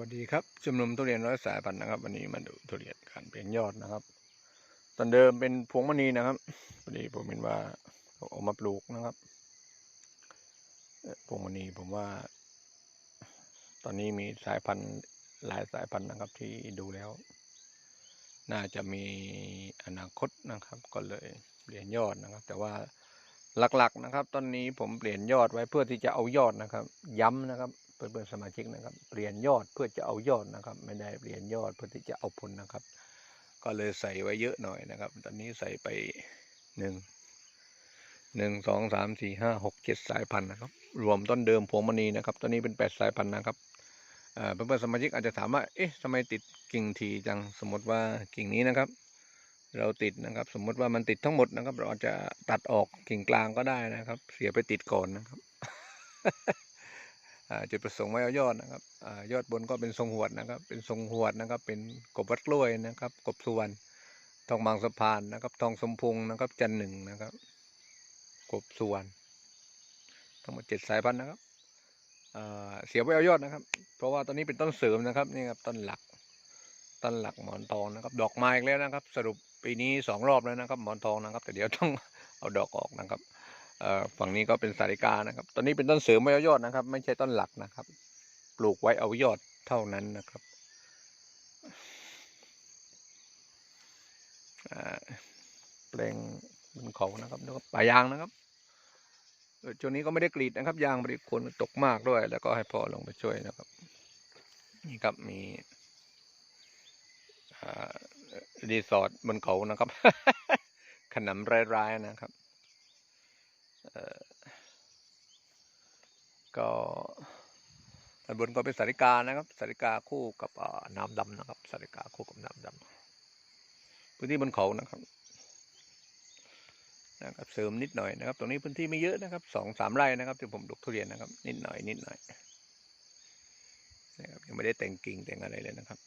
วัสดีครับชุมนุมทุเรียนร้อยสายพันธุ์นะครับ วันนี้มาดูทุเรียนการเปลี่ยนยอดนะครับ ตอนเดิมเป็นพวงมณีนะครับพอดีผมเห็นว่าเอามาปลูกนะครับพวงมณีผมว่า ตอนนี้มีสายพันธุ์หลายสายพันธุ์นะครับ ที่ดูแล้ว น่าจะมีอนาคตนะครับ ก็เลยเปลี่ยนยอดนะครับ แต่ว่าหลักๆนะครับ ตอนนี้ผมเปลี่ยนยอดไว้เพื่อที่จะเอายอดนะครับ ย้ำนะครับ เพื่อนๆสมาชิกนะครับ เปลี่ยนยอดเพื่อจะเอายอดนะครับ ไม่ได้เปลี่ยนยอดเพื่อที่จะเอาผลนะครับ ก็เลยใส่ไว้เยอะหน่อยนะครับ ตอนนี้ใส่ไปหนึ่งหนึ่งสองสามสี่ห้าหกเจ็ดสายพันธุ์นะครับ รวมต้นเดิมพวงมณีนะครับ ตอนนี้เป็นแปดสายพันธุ์นะครับเอ่อเพื่อนๆสมาชิกอาจจะถามว่า เอ๊ะทำไมติดกิ่งทีจัง สมมติว่ากิ่งนี้นะครับ เราติดนะครับ สมมติว่ามันติดทั้งหมดนะครับ เราอาจจะตัดออกกิ่งกลางก็ได้นะครับ เสียไปติดก่อนนะครับ จุดประสงค์ไว้เอายอดนะครับอยอดบนก็เป็นทรงหวดนะครับ เป็นทรงหวดนะครับ เป็นกบวัดกล้วยนะครับ กบสุวรรณทองบางสะพานนะครับ ทองสมพงษ์นะครับ จันหนึ่งนะครับ กบสุวรรณทั้งหมดเจ็ดสายพันธุ์นะครับเสียไว้เอายอดนะครับ เพราะว่าตอนนี้เป็นต้นเสริมนะครับนี่ครับต้นหลัก ต้นหลักหมอนทองนะครับ ดอกไม้อีกแล้วนะครับ สรุปปีนี้สองรอบแล้วนะครับ หมอนทองนะครับ แต่เดี๋ยวต้องเอาดอกออกนะครับ ฝั่งนี้ก็เป็นสาริกานะครับ ตอนนี้เป็นต้นเสริมไว้เอายอดนะครับ ไม่ใช่ต้นหลักนะครับ ปลูกไว้เอายอดเท่านั้นนะครับแปลงบนเขานะครับแล้วก็ป่ายางนะครับช่วงนี้ก็ไม่ได้กรีดนะครับ ยางบริคนตกมากด้วย แล้วก็ให้พ่อลงไปช่วยนะครับ นี่ครับมีรีสอร์ทบนเขานะครับ ขนำร้ายๆนะครับ ก็ด้านบนก็เป็นสาริกานะครับสาริกาคู่กับน้ำดำนะครับสาริกาคู่กับน้ำดำพื้นที่บนเขานะครับนะครับเสริมนิดหน่อยนะครับ ตรงนี้พื้นที่ไม่เยอะนะครับสองสามไร่นะครับที่ผมปลูกทุเรียนนะครับ นิดหน่อยนิดหน่อยนะครับยังไม่ได้แต่งกิ่งแต่งอะไรเลยนะครับ